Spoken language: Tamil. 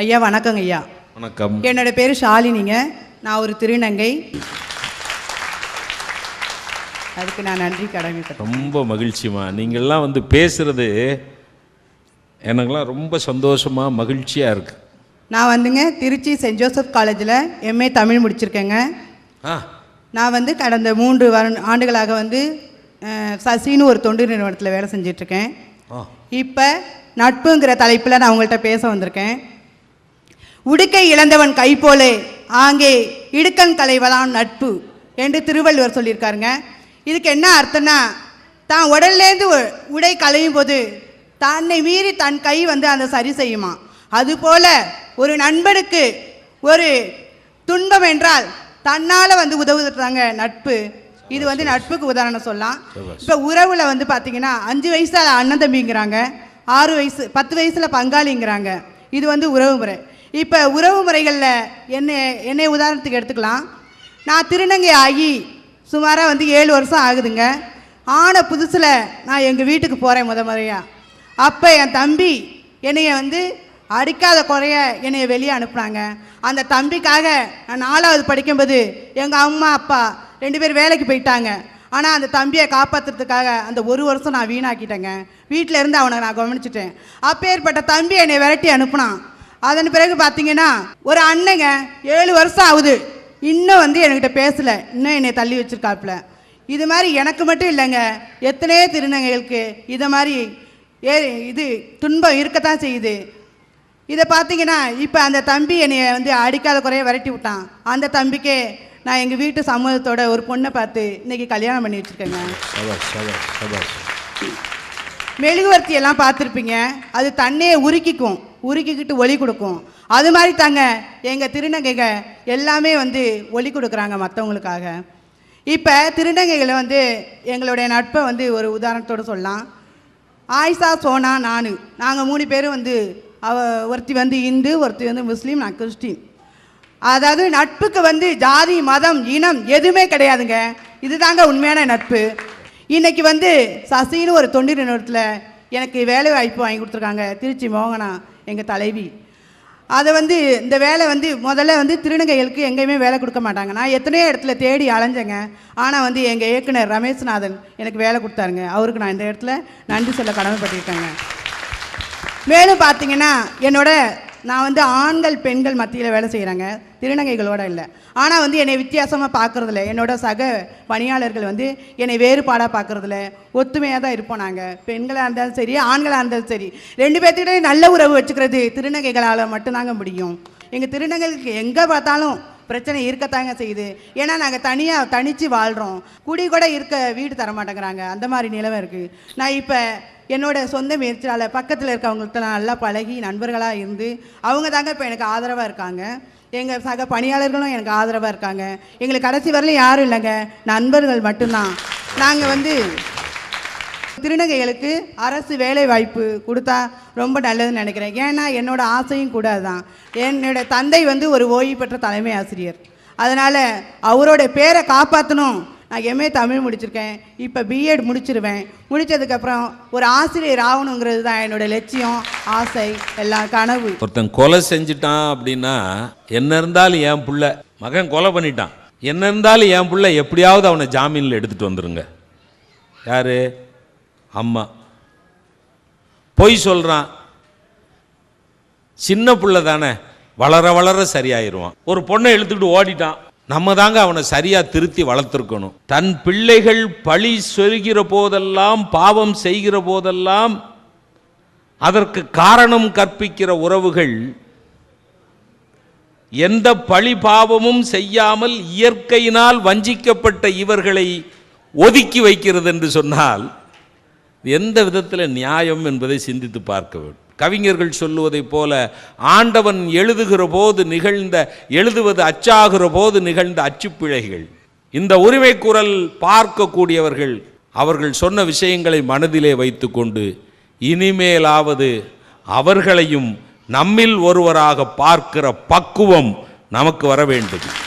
ஐயா வணக்கங்க ஐயா. வணக்கம். என்னோட பேர் ஷாலினிங்க. நான் ஒரு திருநங்கை. அதுக்கு நான் நன்றி கடமைப்பட்டேன். ரொம்ப மகிழ்ச்சிமா நீங்கள்லாம் வந்து பேசுறது எனக்கெல்லாம் ரொம்ப சந்தோஷமா மகிழ்ச்சியாக இருக்கு. நான் வந்துங்க திருச்சி சென்ட் ஜோசப் காலேஜில் எம்ஏ தமிழ் முடிச்சிருக்கேங்க. ஆ. நான் வந்து கடந்த மூன்று வரு ஆண்டுகளாக வந்து சசின்னு ஒரு தொண்டு நிறுவனத்தில் வேலை செஞ்சிட்ருக்கேன். இப்போ நட்புங்கிற தலைப்பில் நான் உங்கள்கிட்ட பேச வந்திருக்கேன். உடுக்கை இழந்தவன் கை போலே ஆங்கே இடுக்கண் களைவதான் நட்பு என்று திருவள்ளுவர் சொல்லியிருக்காருங்க. இதுக்கு என்ன அர்த்தம்னா தான் உடல்லேருந்து உடை களையும் போது தன்னை மீறி தன் கை வந்து அந்த சரி செய்யுமா? அதுபோல ஒரு நண்பனுக்கு ஒரு துன்பம் என்றால் தன்னால் வந்து உதவுதாங்க நட்பு. இது வந்து நட்புக்கு உதாரணம் சொல்லலாம். இப்போ உறவில் வந்து பார்த்தீங்கன்னா அஞ்சு வயசில் அண்ணன் தம்பிங்கிறாங்க ஆறு வயசு பத்து வயசில் பங்காளிங்கிறாங்க. இது வந்து உறவு முறை. இப்போ உறவு முறைகளில் என்னை என்னை உதாரணத்துக்கு எடுத்துக்கலாம். நான் திருநங்கை ஆகி சுமாராக வந்து ஏழு வருஷம் ஆகுதுங்க. ஆன புதுசில் நான் எங்கள் வீட்டுக்கு போகிறேன் முத முறையாக அப்போ என் தம்பி என்னைய வந்து அடிக்காத குறைய என்னைய வெளியே அனுப்புனாங்க. அந்த தம்பிக்காக நான் நாலாவது படிக்கும்போது எங்கள் அம்மா அப்பா ரெண்டு பேர் வேலைக்கு போயிட்டாங்க. ஆனால் அந்த தம்பியை காப்பாற்றுறதுக்காக அந்த ஒரு வருஷம் நான் வீணாக்கிட்டேங்க. வீட்டில் இருந்து அவனை நான் கவனிச்சிட்டேன். அப்பேற்பட்ட தம்பி என்னை விரட்டி அனுப்புனான். அதன் பிறகு பார்த்தீங்கன்னா ஒரு அண்ணங்க ஏழு வருஷம் ஆகுது. இன்னும் வந்து என்கிட்ட பேசலை. இன்னும் என்னை தள்ளி வச்சிருக்காப்புல. இது மாதிரி எனக்கு மட்டும் இல்லைங்க. எத்தனையோ திருநங்கைகளுக்கு இதை மாதிரி ஏ இது துன்பம் இருக்கத்தான் செய்யுது. இதை பார்த்தீங்கன்னா இப்போ அந்த தம்பி என்னைய வந்து அடிக்காத குறைய விரட்டி விட்டான். அந்த தம்பிக்கே நான் எங்கள் வீட்டு சமூகத்தோட ஒரு பொண்ணை பார்த்து இன்னைக்கு கல்யாணம் பண்ணி வச்சுருக்கேங்க. மெழுகுவர்த்தி எல்லாம் பார்த்துருப்பீங்க அது தண்ணியை உருக்கிக்கும். உருக்கிக்கிட்டு ஒளி கொடுக்கும். அது மாதிரி தாங்க எங்கள் திருநங்கைக எல்லாமே வந்து ஒளி கொடுக்குறாங்க மற்றவங்களுக்காக இப்போ திருநங்கைகளை வந்து எங்களுடைய நட்பை வந்து ஒரு உதாரணத்தோடு சொல்லலாம். ஆயிஷா சோனா நானு. நாங்கள் மூணு பேரும் வந்து அவ ஒருத்தி வந்து இந்து ஒருத்தி வந்து முஸ்லீம் நான் கிறிஸ்டின். அதாவது நட்புக்கு வந்து ஜாதி மதம் இனம் எதுவுமே கிடையாதுங்க. இதுதாங்க உண்மையான நட்பு. இன்னைக்கு வந்து சசின்னு ஒரு தொண்டு நிறுவனத்தில் எனக்கு வேலை வாய்ப்பு வாங்கி கொடுத்துருக்காங்க. திருச்சி மோகனா. எங்கள் தலைவி. அதை வந்து இந்த வேலை வந்து முதல்ல வந்து திருநங்கைகளுக்கு எங்கேயுமே வேலை கொடுக்க மாட்டாங்க. நான் எத்தனையோ இடத்துல தேடி அலைஞ்சேங்க. ஆனால் வந்து எங்கள் இயக்குனர் ரமேஷ்நாதன் எனக்கு வேலை கொடுத்தாருங்க. அவருக்கு நான் இந்த இடத்துல நன்றி சொல்ல கடமைப்பட்டிருக்கேங்க. மேலும் பார்த்தீங்கன்னா என்னோட நான் வந்து ஆண்கள் பெண்கள் மத்தியில் வேலை செய்கிறாங்க திருநங்கைகளோட இல்லை. ஆனால் வந்து என்னை வித்தியாசமாக பார்க்குறதில்ல என்னோட சக பணியாளர்கள் வந்து என்னை வேறுபாடாக பார்க்குறதில்ல ஒத்துமையாக தான் இருப்போம் நாங்கள் பெண்களாக இருந்தாலும் சரி ஆண்களாக இருந்தாலும் சரி. ரெண்டு பேர்த்துக்கிட்டே நல்ல உறவு வச்சுக்கிறது திருநங்கைகளால் மட்டும்தாங்க முடியும். எங்கள் திருநங்கைகளுக்கு எங்கே பார்த்தாலும் பிரச்சனை இருக்கத்தாங்க செய்யுது. ஏன்னா நாங்கள் தனியாக தனித்து வாழ்கிறோம் குடி கூட இருக்க வீடு தர மாட்டேங்கிறாங்க அந்த மாதிரி நிலைமை இருக்குது நான் இப்போ என்னோட சொந்த முயற்சியால் பக்கத்தில் இருக்கவங்கள்ட்ட நான் நல்லா பழகி நண்பர்களாக இருந்து அவங்க தாங்க இப்போ எனக்கு ஆதரவாக இருக்காங்க. எங்கள் சக பணியாளர்களும் எனக்கு ஆதரவாக இருக்காங்க. எங்களுக்கு கடைசி வரலையும் யாரும் இல்லைங்க. நண்பர்கள் மட்டும்தான். நாங்கள் வந்து திருநங்கைகளுக்கு அரசு வேலை வாய்ப்பு கொடுத்தா ரொம்ப நல்லதுன்னு நினைக்கிறேன். ஏன்னா என்னோட ஆசையும் கூட அதுதான் என்னோட தந்தை வந்து ஒரு ஓய்வு பெற்ற தலைமை ஆசிரியர். அதனால் அவரோட பேரை காப்பாற்றணும் நான் எம்ஏ தமிழ் முடிச்சிருக்கேன். இப்போ பிஎட் முடிச்சிருவேன். முடித்ததுக்கப்புறம் ஒரு ஆசிரியர் ஆகணுங்கிறது தான் என்னோட லட்சியம் ஆசை எல்லாம் கனவு. ஒருத்தன் கொலை செஞ்சிட்டான் அப்படின்னா என்ன இருந்தாலும் என் புள்ள மகன் கொலை பண்ணிட்டான். என்ன இருந்தாலும் என் பிள்ளை எப்படியாவது அவனை ஜாமீனில் எடுத்துகிட்டு வந்துருங்க. யார்? அம்மா. பொய் சொல்கிறான் சின்ன பிள்ளை தானே வளர வளர சரியாயிருவான். ஒரு பொண்ணை இழுத்துக்கிட்டு ஓடிட்டான். நம்ம தாங்க அவனை சரியாக திருத்தி வளர்த்துருக்கணும். தன் பிள்ளைகள் பழி சொல்கிற போதெல்லாம் பாவம் செய்கிற போதெல்லாம் அதற்கு காரணம் கற்பிக்கிற உறவுகள் எந்த பழி பாவமும் செய்யாமல் இயற்கையினால் வஞ்சிக்கப்பட்ட இவர்களை ஒதுக்கி வைக்கிறது என்று சொன்னால் எந்த விதத்தில் நியாயம் என்பதை சிந்தித்து பார்க்க வேண்டும். கவிஞர்கள் சொல்லுவதைப் போல ஆண்டவன் எழுதுகிற போது நிகழ்ந்த எழுதுவது அச்சாகிற போது நிகழ்ந்த அச்சுப்பிழைகள். இந்த உரிமை குரல் பார்க்கக்கூடியவர்கள் அவர்கள் சொன்ன விஷயங்களை மனதிலே வைத்துக்கொண்டு இனிமேலாவது அவர்களையும் நம்மில் ஒருவராக பார்க்கிற பக்குவம் நமக்கு வர வேண்டும்.